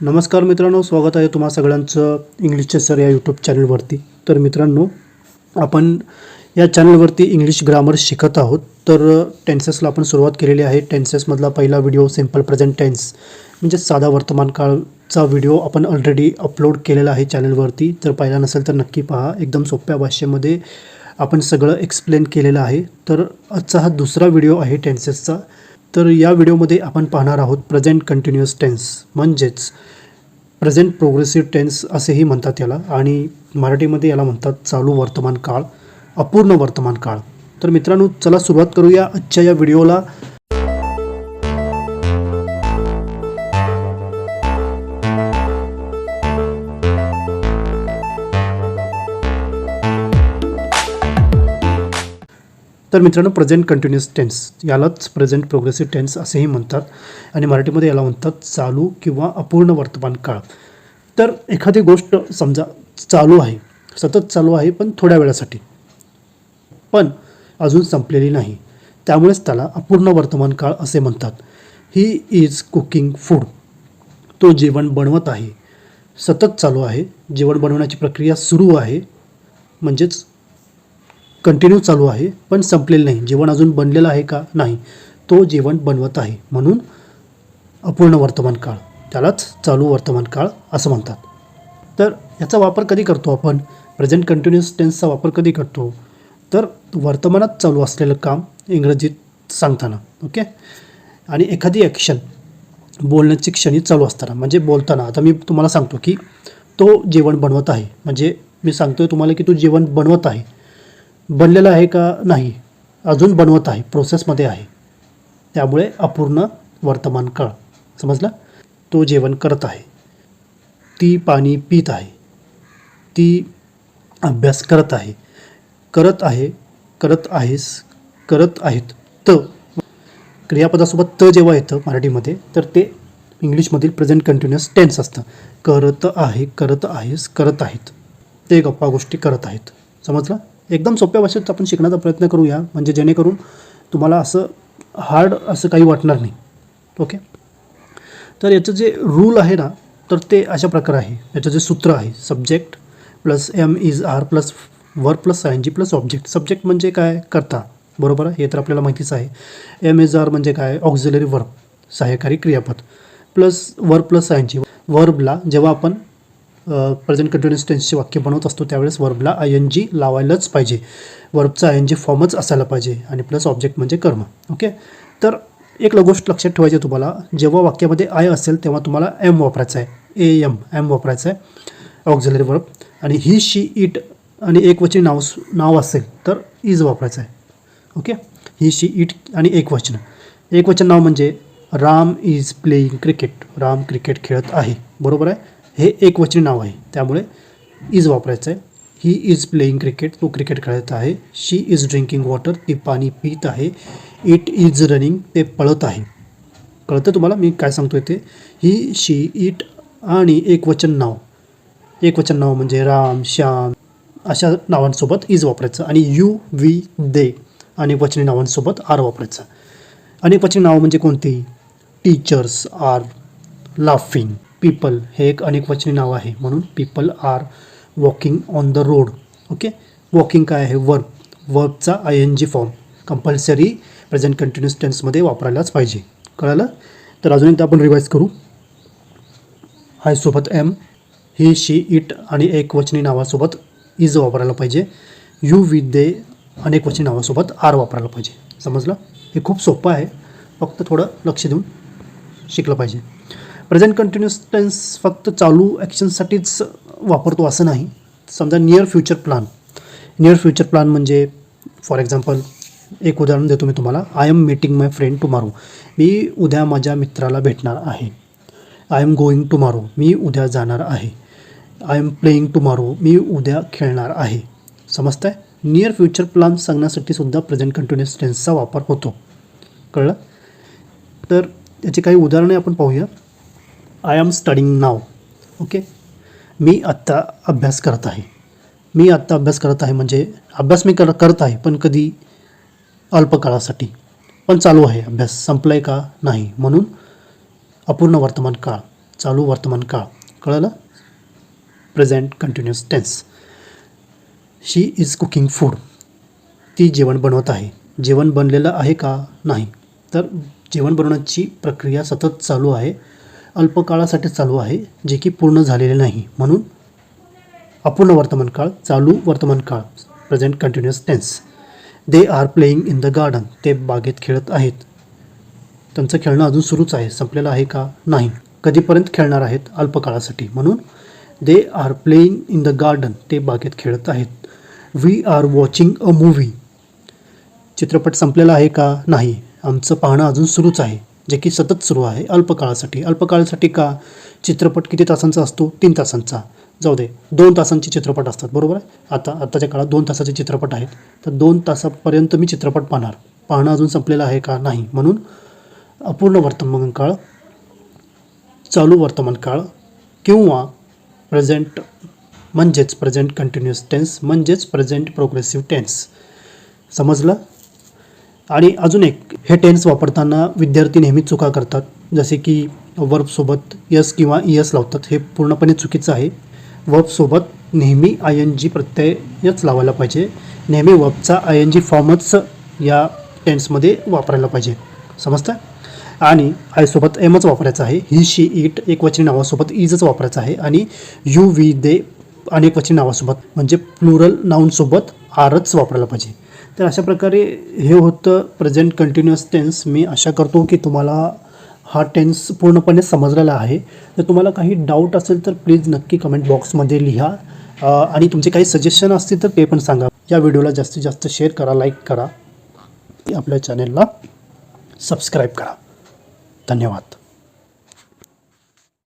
नमस्कार मित्रांनो स्वागत आहे तुम्हा सगळ्यांचं इंग्लिशच्या सर या यूट्यूब चॅनलवरती तर मित्रांनो आपण या चॅनलवरती इंग्लिश ग्रामर शिकत आहोत. तर टेन्सेसला आपण सुरुवात केलेली आहे. टेन्सेसमधला पहिला व्हिडिओ सिंपल प्रेझेंट टेन्स म्हणजे साधा वर्तमान काळचा व्हिडिओ आपण ऑलरेडी अपलोड केलेला आहे चॅनलवरती जर पाहिला नसेल तर नक्की पहा. एकदम सोप्या भाषेमध्ये आपण सगळं एक्सप्लेन केलेलं आहे. तर आजचा हा दुसरा व्हिडिओ आहे टेन्सेसचा तर या व्हिडिओमध्ये आपण पाहणार आहोत प्रेझेंट कंटिन्युअस टेन्स म्हणजेच प्रेझेंट प्रोग्रेसिव्ह टेन्स असेही म्हणतात याला. आणि मराठीमध्ये याला म्हणतात चालू वर्तमान काळ अपूर्ण वर्तमान काळ. तर मित्रांनो चला सुरुवात करूया आजच्या या व्हिडिओला. तर मित्रांनो प्रेझेंट कंटिन्युअस टेन्स यालाच प्रेझेंट प्रोग्रेसिव्ह टेन्स असेही म्हणतात. आणि मराठीमध्ये याला म्हणतात चालू किंवा अपूर्ण वर्तमान काळ. तर एखादी गोष्ट समजा चालू आहे सतत चालू आहे पण थोड्या वेळासाठी पण अजून संपलेली नाही त्यामुळेच त्याला अपूर्ण वर्तमान काळ असे म्हणतात. ही इज कुकिंग फूड तो जेवण बनवत आहे. सतत चालू आहे. जेवण बनवण्याची प्रक्रिया सुरू आहे. म्हणजेच कंटिन्यू चालू आहे पण संपलेलं नाही. जेवण अजून बनलेलं आहे का? नाही. तो जेवण बनवत आहे म्हणून अपूर्ण वर्तमान काळ. त्यालाच चालू वर्तमान काळ असं म्हणतात. तर याचा वापर कधी करतो आपण? प्रेझेंट कंटिन्युअस टेन्सचा वापर कधी करतो? तर वर्तमानात चालू असलेलं काम इंग्रजीत सांगताना ओके आणि एखादी ॲक्शन बोलण्याची क्षणी चालू असताना म्हणजे बोलताना. आता मी तुम्हाला सांगतो की तो जेवण बनवत आहे. म्हणजे मी सांगतोय तुम्हाला की तू जेवण बनवत आहे. बनलेलं आहे का नाही अजून बनवत आहे प्रोसेसमध्ये आहे. त्यामुळे अपूर्ण वर्तमान काळ. समजला? तो जेवण करत आहे. ती पाणी पित आहे. ती अभ्यास करत आहे. करत आहे करत आहेस करत आहेत त. क्रियापदासोबत त जेव्हा येतं मराठीमध्ये तर ते इंग्लिशमधील प्रेझेंट कंटिन्युअस टेन्स असतं. करत आहे करत आहेस करत आहेत. ते गप्पा गोष्टी करत आहेत. समजलं? एकदम सोप्या भाषेत आपण शिकण्याचा प्रयत्न करूया. म्हणजे जेणेकरून तुम्हाला असं हार्ड असं काही वाटणार नाही. ओके तर याचं जे रूल आहे ना तर ते अशा प्रकारे आहे. याचं जे सूत्र आहे subject plus am is are plus verb plus I N G plus object subject म्हणजे काय? करता. बरोबर आहे? हे तर आपल्याला माहितीच आहे. एम इज आर म्हणजे काय? ऑक्झिलरी वर्ब सहाय्यकारी क्रियापद. Plus verb plus I N G वर्बला जेव्हा आपण प्रेझेंट कंटिन्युअस टेन्सचे वाक्य बनवत असतो त्यावेळेस वर्बला आय एन जी लावायलाच पाहिजे. वर्बचा आय एन जी फॉर्मच असायला पाहिजे आणि प्लस ऑब्जेक्ट म्हणजे कर्म. ओके तर एक गोष्ट लक्षात ठेवायची आहे तुम्हाला. जेव्हा वाक्यामध्ये आय असेल तेव्हा तुम्हाला एम वापरायचं आहे. ए एम एम वापरायचं आहे. ऑक्झिलरी वर्ब आणि ही शी इट आणि एकवचनी नाव नाव असेल तर इज वापरायचं आहे. ओके ही शी इट आणि एकवचन एकवचन नाव म्हणजे Ram is playing cricket Ram cricket खेळत आहे. बरोबर आहे? हे एकवचनी नाव आहे. त्यामुळे इज वापरायचं आहे ही इज प्लेईंग क्रिकेट तो क्रिकेट खेळत आहे. शी इज ड्रिंकिंग वॉटर ती पाणी पित आहे. इट इज रनिंग ते पळत आहे. कळतं तुम्हाला? मी काय सांगतो ते? ही शी इट आणि एकवचन नाव. एकवचन नाव म्हणजे राम श्याम अशा नावांसोबत इज वापरायचं. आणि यू वी दे आणि वचनी नावांसोबत आर वापरायचं. अनेकवचनी नाव म्हणजे कोणती? टीचर्स आर लाफिंग पीपल हे एक अनेकवचनी नाव आहे. म्हणून people are walking on the road. Okay? Walking काय आहे? Work. वर्कचा I N G form. Compulsory present continuous टेन्समध्ये वापरायलाच पाहिजे. कळालं? तर अजून एकदा आपण रिवाईज करू. हाय सोबत एम. ही शी इट आणि एकवचनी नावासोबत इज वापरायला पाहिजे. यू विथ दे अनेकवचनी नावासोबत आर वापरायला पाहिजे. समजलं? हे खूप सोपं आहे. फक्त थोडं लक्ष देऊन शिकलं पाहिजे. प्रेझेंट कंटिन्युअस टेन्स फक्त चालू ॲक्शनसाठीच वापरतो असं नाही. समजा near future plan near future plan म्हणजे फॉर एक्झाम्पल एक उदाहरण देतो मी तुम्हाला. I am meeting my friend tomorrow मी उद्या माझ्या मित्राला भेटणार आहे. आय एम गोईंग टुमारो मी उद्या जाणार आहे. आय एम प्लेईंग टुमारो मी उद्या खेळणार आहे. समजतंय? नियर फ्युचर प्लॅन सांगण्यासाठी सुद्धा प्रेझेंट कंटिन्युअस टेन्सचा वापर होतो. कळलं? तर याची काही उदाहरणे आपण पाहूया. I am studying now okay मी आत्ता अभ्यास करत आहे. मी आत्ता अभ्यास करत आहे म्हणजे अभ्यास मी कर करत आहे पण कधी अल्पकाळासाठी. पण चालू आहे अभ्यास. संपला आहे का? नाही. म्हणून अपूर्ण वर्तमान काळ. चालू वर्तमान काळ. कळलं? Present continuous tense she is cooking food ती जेवण बनवत आहे. जेवण बनलेलं आहे का? नाही. तर जेवण बनवण्याची प्रक्रिया सतत चालू आहे. अल्पकाळासाठी चालू आहे जे की पूर्ण झालेले नाही. म्हणून अपूर्ण वर्तमान काळ चालू वर्तमान काळ present continuous tense they are playing in the garden ते बागेत खेळत आहेत. त्यांचं खेळणं अजून सुरूच आहे. संपलेलं आहे का? नाही. कधीपर्यंत खेळणार आहेत? अल्पकाळासाठी. म्हणून they are playing in the garden ते बागेत खेळत आहेत. We are watching a movie चित्रपट संपलेला आहे का? नाही. आमचं पाहणं अजून सुरूच आहे. जे की सतत सुरू आहे अल्पकाळासाठी. अल्पकाळासाठी का? चित्रपट किती तासांचा असतो? तीन तासांचा. जाऊ दे. दोन तासांचे चित्रपट असतात बरोबर आहे? आता आत्ताच्या काळात दोन तासाचे चित्रपट आहेत. तर दोन तासापर्यंत मी चित्रपट पाहणार. पाहणं अजून संपलेलं आहे का? नाही. म्हणून अपूर्ण वर्तमान काळ चालू वर्तमान काळ किंवा प्रेझेंट म्हणजेच प्रेझेंट कंटिन्युअस टेन्स म्हणजेच प्रेझेंट प्रोग्रेसिव्ह टेन्स समजलं? आणि अजून एक हे टेन्स वापरताना विद्यार्थी नेहमी चुका करतात. जसे की वर्बसोबत यस किंवा इयस लावतात हे पूर्णपणे चुकीचं आहे. वर्बसोबत नेहमी आय एन जी प्रत्ययच लावायला पाहिजे. नेहमी वर्बचा आय एन जी फॉर्मच या टेन्समध्ये वापरायला पाहिजे. समजतं? आणि आयसोबत एमच वापरायचं आहे. ही शी इट एकवचनी नावासोबत इजच वापरायचं आहे. आणि यू वी दे अनेकवचनी नावासोबत म्हणजे प्लुरल नाऊनसोबत आरच वापरायला पाहिजे. तर अशा प्रकारे हे होतं प्रेझेंट कंटिन्युअस टेन्स मी आशा करतो की तुम्हाला हा टेन्स पूर्णपणे समजलेला आहे. तर तुम्हाला काही डाऊट असेल तर प्लीज नक्की कमेंट बॉक्समध्ये लिहा. आणि तुमचे काही सजेशन असतील तर ते पण सांगा. या व्हिडिओला जास्तीत जास्त शेअर करा लाईक करा. आपल्या चॅनेलला सबस्क्राईब करा. धन्यवाद.